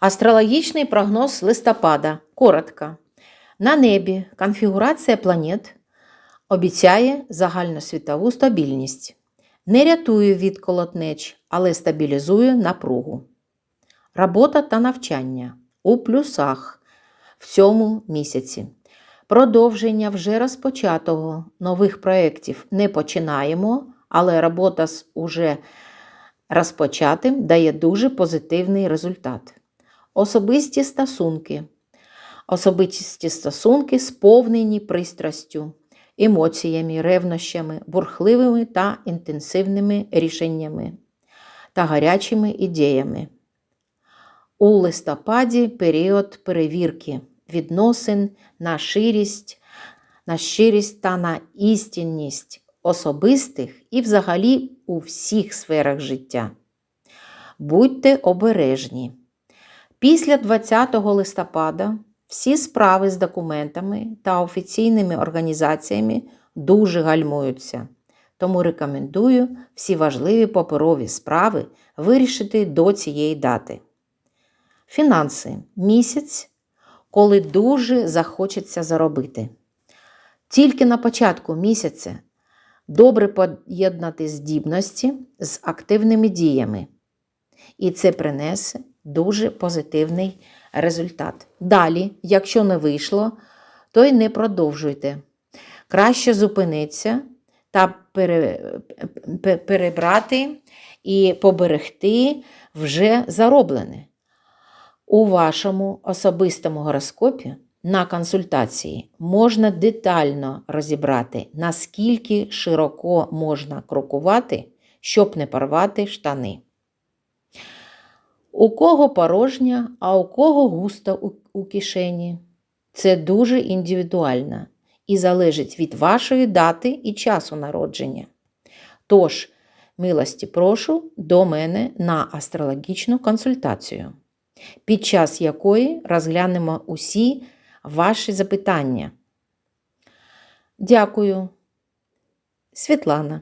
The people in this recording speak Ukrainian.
Астрологічний прогноз листопада. Коротко. На небі конфігурація планет обіцяє загальносвітову стабільність. Не рятує від колотнеч, але стабілізує напругу. Робота та навчання у плюсах в цьому місяці. Продовження вже розпочатого нових проєктів не починаємо, але робота з уже розпочатим дає дуже позитивний результат. Особисті стосунки. Особисті стосунки сповнені пристрастю, емоціями, ревнощами, бурхливими та інтенсивними рішеннями та гарячими ідеями. У листопаді період перевірки відносин на ширість, на щирість та на істинність особистих і взагалі у всіх сферах життя. Будьте обережні. Після 20 листопада всі справи з документами та офіційними організаціями дуже гальмуються. Тому рекомендую всі важливі паперові справи вирішити до цієї дати. Фінанси місяць, коли дуже захочеться заробити. Тільки на початку місяця добре поєднати здібності з активними діями. І це принесе дуже позитивний результат. Далі, якщо не вийшло, то й не продовжуйте. Краще зупинитися та пере- перебрати і поберегти вже зароблене. У вашому особистому гороскопі на консультації можна детально розібрати, наскільки широко можна крокувати, щоб не порвати штани. У кого порожня, а у кого густо у, кишені. Це дуже індивідуально і залежить від вашої дати і часу народження. Тож, милості прошу до мене на астрологічну консультацію, під час якої розглянемо усі ваші запитання. Дякую, Світлана.